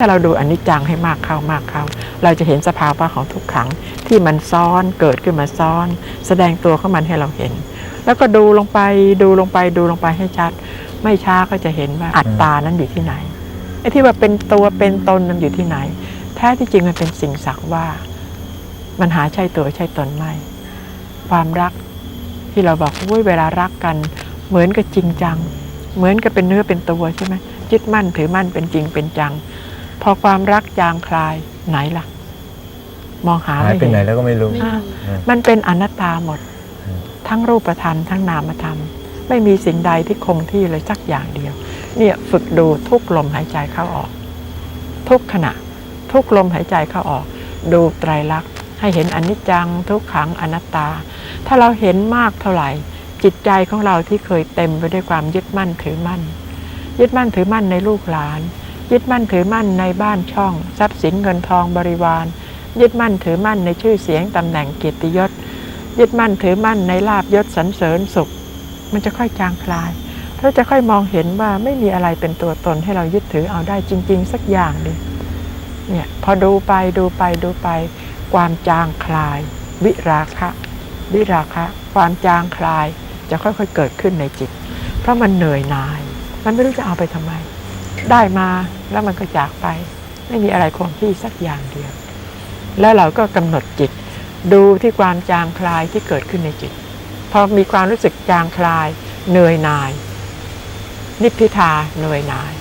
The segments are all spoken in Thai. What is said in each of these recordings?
ถ้าเราดูอนิจจังให้มากเข้ามากเข้า เราจะเห็นสภาวะของทุกขังที่มันซ้อนเกิดขึ้นมาซ้อน แสดงตัวของมันให้เราเห็น แล้วก็ดูลงไปดูลงไปดูลงไปให้ชัด ไม่ช้าก็จะเห็นว่าอัตตานั้นอยู่ที่ไหนไอ้ที่ว่าเป็นตัวเป็นตนนั้นอยู่ที่ไหน แท้ที่จริงมันเป็นสิ่งสักว่า มันหาใช่ตัวใช่ตนไม่ ความรักที่เราบอกว่าเวลารักกัน เหมือนกับจริงจัง เหมือนกับเป็นเนื้อเป็นตัวใช่ไหมยึดมั่นถือมั่นเป็นจริงเป็นจัง พอความรักจางคลายไหนล่ะ มองหาหายไม่ไปเห็นไหนแล้วก็ไม่รู้ อ่าอืมมันเป็นอนัตตาหมด อืม ทั้งรูปธรรมทั้งนามธรรม ไม่มีสิ่งใดที่คงที่เลยสักอย่างเดียว เนี่ยฝึกดูทุกลมหายใจเข้าออก ทุกขณะ ทุกลมหายใจเข้าออก ดูไตรลักษณ์ให้เห็นอนิจจัง ทุกขังอนัตตา ถ้าเราเห็นมากเท่าไหร่ จิตใจของเราที่เคยเต็มไปด้วยความยึดมั่นถือมั่น ยึดมั่นถือมั่นในลูกหลาน ยึดมั่นถือมั่นในบ้านช่อง ทรัพย์สินเงินทองบริวาร ยึดมั่นถือมั่นในชื่อเสียงตำแหน่งเกียรติยศ ยึดมั่นถือมั่นในลาบยศสรรเสริญสุข มันจะค่อยจางคลายเราจะค่อยมองเห็นว่าไม่มีอะไรเป็นตัวตนให้เรายึดถือเอาได้จริง ๆ สักอย่างเดีเนี่ยพอดูไปดูไปดูไป ความจางคลาย วิราคะ วิราคะ ความจางคลายจะค่อยๆเกิดขึ้นในจิต เพราะมันเหนื่อยหน่าย มันไม่รู้จะเอาไปทำไม ได้มาแล้วมันก็จากไป ไม่มีอะไรคงที่สักอย่างเดียว แล้วเราก็กำหนดจิต ดูที่ความจางคลายที่เกิดขึ้นในจิต พอมีความรู้สึกจางคลายเหนื่อยหน่าย นิพพิทาเหนื่อยหน่าย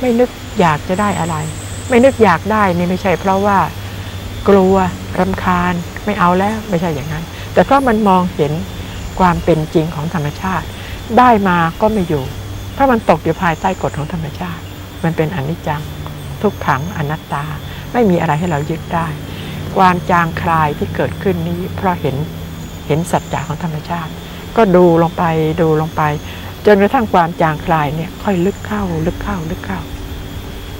ไม่นึกอยากจะได้อะไร ไม่นึกอยากได้นี่ไม่ใช่ เพราะว่ากลัวรำคาญไม่เอาแล้วไม่ใช่อย่างนั้น แต่เพราะมันมองเห็นความเป็นจริงของธรรมชาติ ได้มาก็ไม่อยู่ เพราะมันตกอยู่ภายใต้กฎของธรรมชาติ มันเป็นอนิจจัง ทุกขังอนัตตา ไม่มีอะไรให้เรายึดได้ ความจางคลายที่เกิดขึ้นนี้ เพราะเห็นเห็นสัจจะของธรรมชาติ ก็ดูลงไปดูลงไป จนกระทั่งความจางคลายเนี่ยค่อยลึกเข้าลึกเข้าลึกเข้า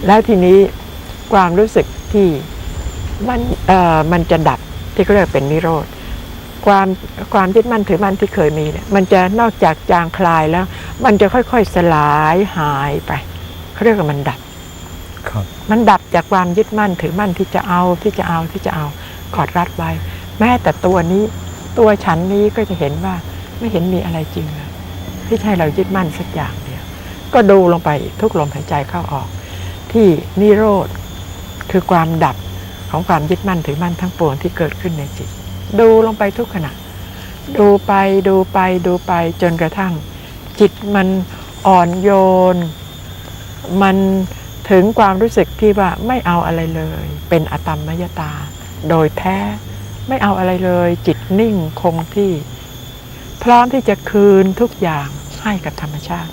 แล้วทีนี้ความรู้สึกที่มันเอ่อมันจะดับที่เขาเรียกเป็นนิโรธความความยึดมั่นถือมั่นที่เคยมีเนี่ยมันจะนอกจากจางคลายแล้ว มันจะค่อยๆสลายหายไปเขาเรียกว่ามันดับครับมันดับจากความยึดมั่นถือมั่นที่จะเอาที่จะเอาที่จะเอากอดรัดไว้ แม้แต่ตัวนี้ ตัวฉันนี้ก็จะเห็นว่าไม่เห็นมีอะไรจริงเลยที่ใช่เรายึดมั่นสักอย่างเดียวก็ดูลงไปอีกทุกลมหายใจเข้าออก ที่นิโรธคือความดับของความยึดมั่นถือมั่นทั้งปวงที่เกิดขึ้นในจิต ดูลงไปทุกขณะ ดูไปดูไปดูไปจนกระทั่ง จิตมันอ่อนโยน มันถึงความรู้สึกที่ว่าไม่เอาอะไรเลย เป็นอตมมยตา โดยแท้ไม่เอาอะไรเลย จิตนิ่งคงที่ พร้อมที่จะคืนทุกอย่างให้กับธรรมชาติ